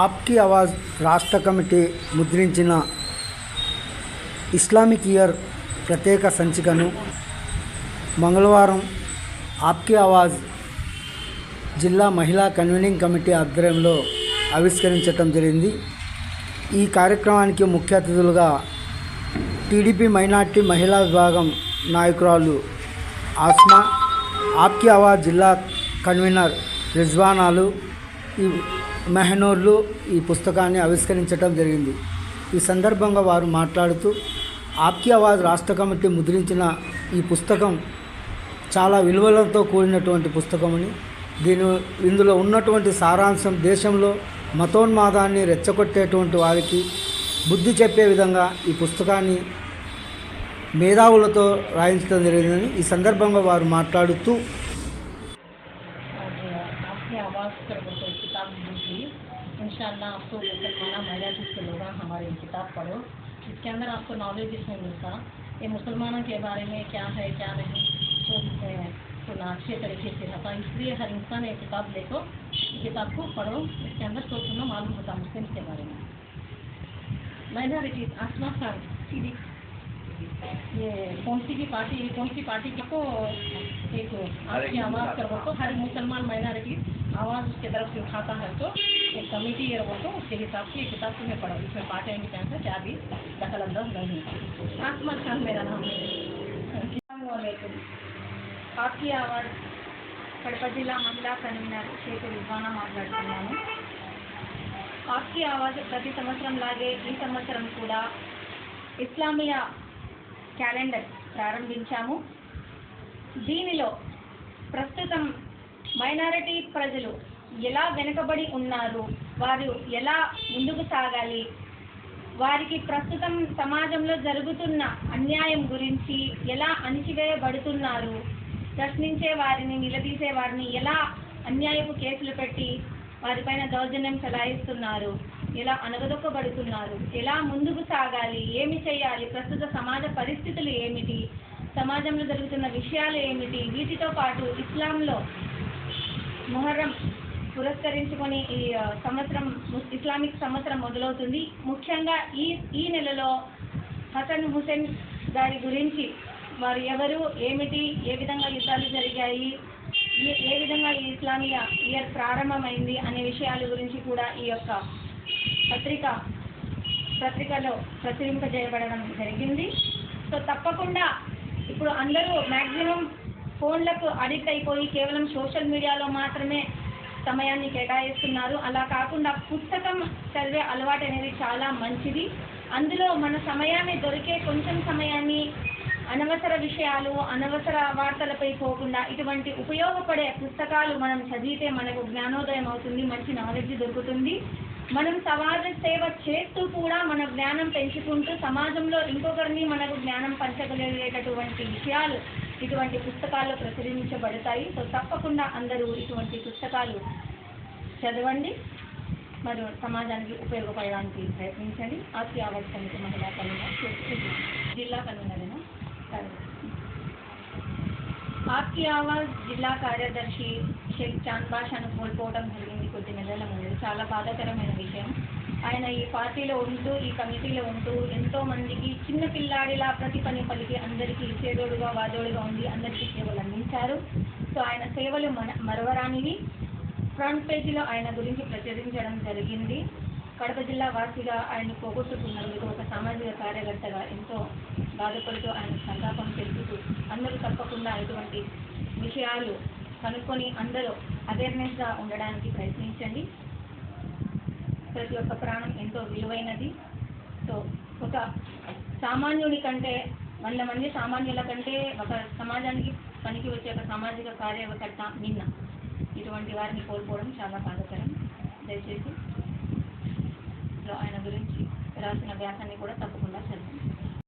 ఆప్కి ఆవాజ్ రాష్ట్ర కమిటీ ముద్రించిన Islamic year ప్రత్యేక సంచికను మంగళవారం ఆప్కి ఆవాజ్ జిల్లా మహిళా కన్వీనింగ్ కమిటీ ఆధ్వర్యంలో ఆవిష్కరించటం జరిగింది. ఈ కార్యక్రమానికి ముఖ్య అతిథులుగా టీడీపీ మైనార్టీ మహిళా విభాగం నాయకురాలు ఆస్మా ఆప్కి ఆవాజ్ జిల్లా కన్వీనర్ రిజ్వానాలు ఈ మెహనూర్లు ఈ పుస్తకాన్ని ఆవిష్కరించడం జరిగింది. ఈ సందర్భంగా వారు మాట్లాడుతూ ఆప్కి రాష్ట్ర కమిటీ ముద్రించిన ఈ పుస్తకం చాలా విలువలతో కూడినటువంటి పుస్తకమని దీని ఇందులో ఉన్నటువంటి సారాంశం దేశంలో మతోన్మాదాన్ని రెచ్చగొట్టేటువంటి వారికి బుద్ధి చెప్పే విధంగా ఈ పుస్తకాన్ని మేధావులతో రాయించడం జరిగిందని ఈ సందర్భంగా వారు మాట్లాడుతూ इंशाल्लाह आपको मुसलमाना महिला जिसके लोग हैं, हमारी किताब पढ़ो। इसके अंदर आपको नॉलेज इसमें मिलता। ये मुसलमानों के बारे में क्या है क्या नहीं तो सुना अच्छे तरीके से रहता। इसलिए हर इंसान ये किताब देखो किताब को पढ़ो इसके अंदर तो सुनो मालूम होता मुस्लिम के बारे में। माइनॉरिटीज आसमा खान सीधी ये कौन सी की पार्टी कौन सी पार्टी को एक आपकी आवाज़ करो तो हर मुसलमान माइनॉरिटी आवाज़ उसके तरफ से उठाता है तो एक कमेटी है वो तो उसके हिसाब से ये किताब तुम्हें पढ़ो इसमें पार्ट एंड कैंसर क्या भी दखल अंदाज नहीं आसमा खान मेरा नाम है అస్సలాముఅలైకుం పార్టీ అవార్డ్ కడప జిల్లా మహిళా కన్వీనర్ షేక్ రిజ్వానా మాట్లాడుతున్నాను పార్టీ అవార్డ్ ప్రతి సంవత్సరం లాగే ఈ సంవత్సరం కూడా ఇస్లామియా క్యాలెండర్ ప్రారంభించాము దీనిలో ప్రస్తుతం మైనారిటీ ప్రజలు ఎలా వెనుకబడి ఉన్నారు? వారు ఎలా ముందుకు సాగాలి? వారికి ప్రస్తుతం సమాజంలో జరుగుతున్న అన్యాయం గురించి ఎలా అణిచివేయబడుతున్నారు? ప్రశ్నించే వారిని నిలదీసే వారిని ఎలా అన్యాయపు కేసులు పెట్టి వారిపైన దౌర్జన్యం చలాయిస్తున్నారు? ఎలా అనగదొక్కబడుతున్నారు ఎలా ముందుకు సాగాలి? ఏమి చేయాలి? ప్రస్తుత సమాజ పరిస్థితులు ఏమిటి? సమాజంలో జరుగుతున్న విషయాలు ఏమిటి? వీటితో పాటు ఇస్లాంలో మొహర్రం పురస్కరించుకొని ఈ సంవత్సరం ఇస్లామిక్ సంవత్సరం మొదలవుతుంది. ముఖ్యంగా ఈ ఈ నెలలో హసన్ హుసేన్ గారి గురించి వారు ఎవరు ఏమిటి ఏ విధంగా యుద్ధాలు జరిగాయి ఏ- ఏ విధంగా ఈ ఇస్లామియా ఇయర్ ప్రారంభమైంది అనే విషయాల గురించి కూడా ఈ యొక్క పత్రిక పత్రికలో ప్రచురింపజేయబడడం జరిగింది. సో తప్పకుండా ఇప్పుడు అందరూ మ్యాక్సిమం ఫోన్లకు అడిక్ట్ అయిపోయి కేవలం సోషల్ మీడియాలో మాత్రమే సమయాన్ని కేటాయిస్తున్నారు. అలా కాకుండా పుస్తకం చదివే అలవాటు అనేది చాలా మంచిది. అందులో మన సమయాన్ని దొరికే కొంచెం సమయాన్ని అనవసర విషయాలు అనవసర వార్తలపై పోకుండా ఇటువంటి ఉపయోగపడే పుస్తకాలు మనం చదివితే మనకు జ్ఞానోదయం అవుతుంది మంచి నాలెడ్జ్ దొరుకుతుంది. మనం సమాజ సేవ చేస్తూ కూడా మన జ్ఞానం పెంచుకుంటూ సమాజంలో ఇంకొకరిని మనకు జ్ఞానం పంచగలిగేటటువంటి విషయాలు ఇటువంటి పుస్తకాల్లో ప్రచురించబడతాయి. సో తప్పకుండా అందరూ ఇటువంటి పుస్తకాలు చదవండి. మరియు సమాజానికి ఉపయోగపడడానికి ప్రయత్నించండి. ఆస్తి ఆవాజ్ సమితి మహిళా కన్వీనర్ జిల్లా కన్వీనరేనా సరే. ఆప్కి జిల్లా కార్యదర్శి షేక్ చాంద్ బాషాను కోల్పోవడం జరిగింది కొద్ది నెలల ముందు. చాలా బాధాకరమైన విషయం. ఆయన ఈ పార్టీలో ఉంటూ ఈ కమిటీలో ఉంటూ ఎంతో మందికి చిన్న పిల్లాడిలా ప్రతి పని పలికి అందరికీ చేదోడుగా వాదోడుగా ఉండి అందరికీ సేవలు అందించారు. సో ఆయన సేవలు మన మరవరానివి. ఫ్రంట్ పేజీలో ఆయన గురించి ప్రచురించడం జరిగింది. కడప జిల్లా వాసిగా ఆయన పోగొట్టుకున్నందుకు ఒక సామాజిక కార్యకర్తగా ఎంతో బాధపడుతూ ఆయన సంతాపం తెలుపుతూ అందరూ తప్పకుండా ఇటువంటి విషయాలు కనుక్కొని అందరూ అవేర్నెస్గా ఉండడానికి ప్రయత్నించండి. ప్రతి ఒక్క ప్రాణం ఎంతో విలువైనది. సో ఒక సామాన్యుడి కంటే వంద మంది సామాన్యుల కంటే ఒక సమాజానికి పనికి వచ్చే ఒక సామాజిక కార్యకర్త నిన్న. ఇటువంటి వారిని కోల్పోవడం చాలా బాధకరం. దయచేసి ఆయన గురించి రాసిన వ్యాసాన్ని కూడా తప్పకుండా చదవండి